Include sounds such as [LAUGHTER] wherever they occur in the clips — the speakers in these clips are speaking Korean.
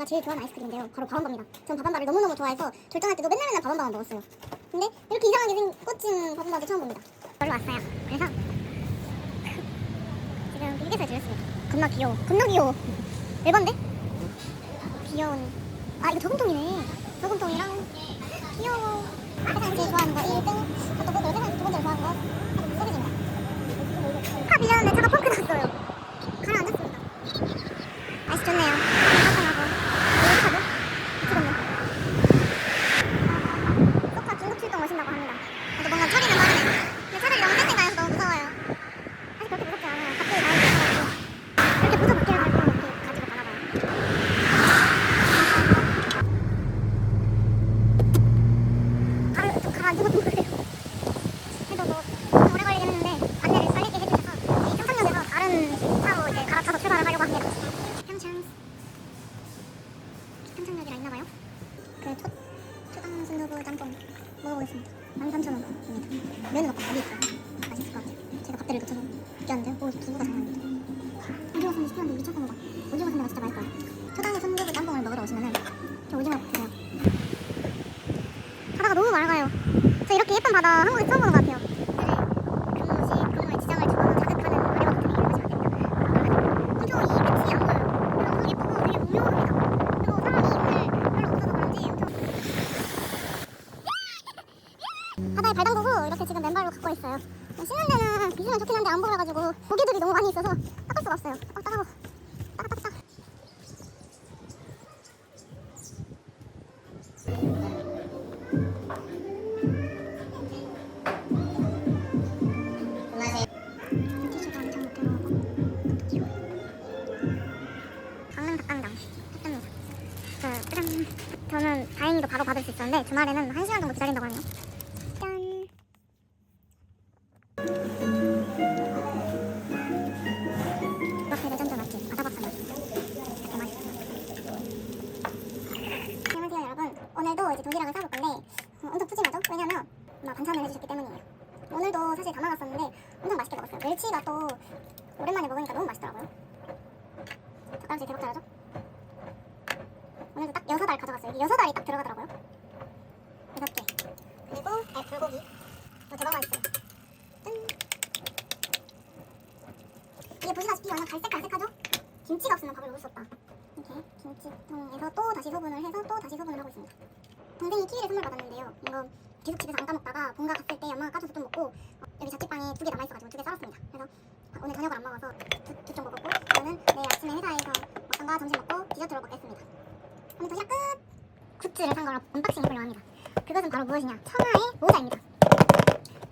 제가 제일 좋아하는 아이스크림인데요. 바로 바밤바입니다. 전 바밤바를 너무너무 좋아해서 졸전할 때도 맨날 맨날 바밤바만 먹었어요. 근데 이렇게 이상하게 생 꽂힌 바밤바도 처음 봅니다. 여기로 왔어요. 그래서 [LAUGHS] 지금 휴게소에 들렸습니다. 겁나 귀여워. 겁나 귀여워. 일반데? 귀여운. 아 이거 저금통이네. 저금통이랑 귀여워. 세상에 제일 좋아하는 거 1등. 또 뭐죠? 세상에 두 번째로 좋아하는 거 소리집니다. 차 빌렸는데 차가 펑크 났어요. 가라앉았습니다. 날씨 좋네요. 따뜻하고 따뜻하고 미치겠네. 소카 긴급 출동 오신다고 합니다. 그래서 뭔가 처리는 빠르네요. 근데 차라리 너무 센데 가서 너무 무서워요. 사실 그렇게 무섭지 않아요. 갑자기 나오는 거 이렇게 보조 바퀴를 달고 이렇게 가지고 가나봐요. 발을 좀 가라앉은 것도 그래요. 그래도 뭐 좀 오래 걸리긴 했는데 안내를 빨리 해주셔서 이 평창역에서 다른 차로 이제 갈아타서 출발을 하려고 합니다. 평창 평창역이라 있나봐요. 그 초, 초당 순두부 짬뽕 먹어보겠습니다. 13,000원입니다. 면은 없고 밥이 있어요. 맛있을 것 같아요. 제가 밥대를 놓쳐서 느꼈는데 오 두부가 장난 아닙니다. 오징어 순이 시켰는데 미쳤던 거봐. 오징어 순대가 진짜 맛있어요. 초당에 순두부 짬뽕을 먹으러 오시면은 저 오징어 드세요. 바다가 너무 맑아요. 저 이렇게 예쁜 바다 한국에 처음 보는 것 같아요. 근무시 근무의 지장을 주거나 자극하는 아래와 같은 얘기를 하시면 안 됩니다. 엄청 이 끝이 안 보여요. 그래서 엄청 예쁘고 되게 오묘합니다. 그리고 사람이 오늘 별로 없어서 그런지 엄청 바다에 발 담그고 이렇게 지금 맨발로 걷고 있어요. 씻는 데는 빗으면 좋긴 한데 안 보여가지고 모기들이 너무 많이 있어서 닦을 수가 없어요. 아 따가워. 따가 따가 따가. 티슈도 엄청 부드러워고 귀여워. 강릉 닭강정 했답니다. 그, 짜잔. 저는 다행히도 바로 받을 수 있었는데 주말에는 1시간 정도 기다린다고 하네요. 이제 도시락을 싸볼 건데 어, 엄청 푸짐하죠? 왜냐면 막 반찬을 해주셨기 때문이에요. 오늘도 사실 담아놨었는데 엄청 맛있게 먹었어요. 멸치가 또 오랜만에 먹으니까 너무 맛있더라고요. 젓가락질 대박 잘하죠? 오늘도 딱 여섯 알 가져갔어요. 여섯 알이 딱 들어가더라고요. 여섯 개. 그리고 알 불고기. 이거 대박 맛있어요. 짠. 이게 보시다시피 완전 갈색갈색하죠? 김치가 없으면 밥을 먹을 수 없다. 이렇게 김치통에서 또 다시 소분을 해서 또 다시 소분을 하고 있습니다. 동생이 키위를 선물 받았는데요. 이거 계속 집에서 안 까먹다가 본가 갔을 때 엄마가 까줘서 좀 먹고 어, 여기 자취방에 두 개 남아있어가지고 두 개 썰었습니다. 그래서 오늘 저녁을 안 먹어서 두 쪽 먹었고 저는 내일 아침에 회사에서 먹던가 점심 먹고 디저트로 먹겠습니다. 오늘 도시락 끝! 굿즈를 산 거라 언박싱 해보려고 합니다. 그것은 바로 무엇이냐? 청아의 모자입니다.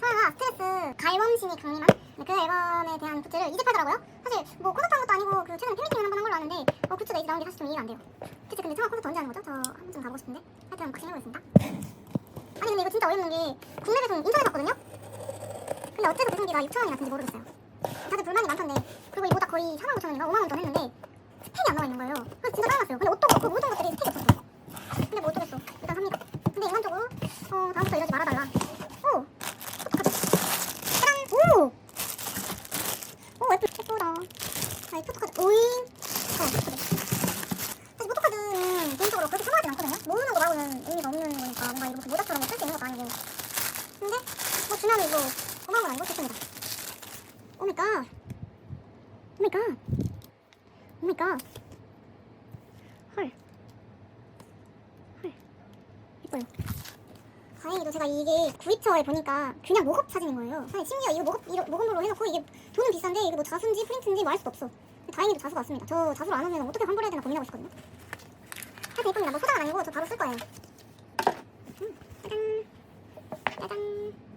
청아가 스트레스 갈범심이 강림한 네, 그 앨범에 대한 굿즈를 이제 팔더라고요. 사실 뭐 콘서트 한 것도 아니고 그 최근에 팬미팅을 한 번 한 걸로 아는데 어, 굿즈가 이제 나온 게 사실 좀 이해가 안 돼요. 대체 근데 청아 콘서트 언제 하는 거죠? 저 한번좀 가보고 싶은데 하여튼 언박싱 해보겠습니다. 아니 근데 이거 진짜 어이없는 게 국내 배송 인터넷 봤거든요? 근데 어째서 배송비가 6천원이 같은지 모르겠어요. 다들 불만이 많던데 그리고 이 모자 거의 4만 5천 원인가 5만 원돈 했는데 스펙이 안 나와 있는 거예요. 그래서 진짜 짜증났어요. 근데 옷도 그렇고 모든 것들이 스펙이 없었어요. 근데 뭐 어쩌겠어. 일단 삽니다. 근데 인간적으로 어 다음부터 이러지 말아달라. 오! 어떡하지? 짜란! 오! 오 예쁘, 예쁘다. 자, 이 포토카드. 오잉! 어, 포토카드. 사실 포토카드는 개인적으로 그렇게 선호하진 않거든요. 모으는 거 말고는 의미가 없는 거니까 뭔가 무슨 모자처럼 쓸 수 있는 것도 아니고. 근데 뭐 주면 이거 고마운 건 아니고 좋습니다. 오마이갓. 오마이갓. 오마이갓. 헐. 헐. 예뻐요. 다행히도 제가 이게 구입처에 보니까 그냥 모급 사진인 거예요. 사실 심지어 이거 모급, 이거 모금으로 해놓고 이게 돈은 비싼데 이게 뭐 자수인지 프린트인지 뭐 알 수도 없어. 다행히도 자수가 왔습니다. 저 자수를 안 하면 어떻게 환불해야 되나 고민하고 있거든요. 하여튼 예쁩니다. 뭐소 아니고 저 바로 쓸 거예요. 음. 짜잔. 짜잔.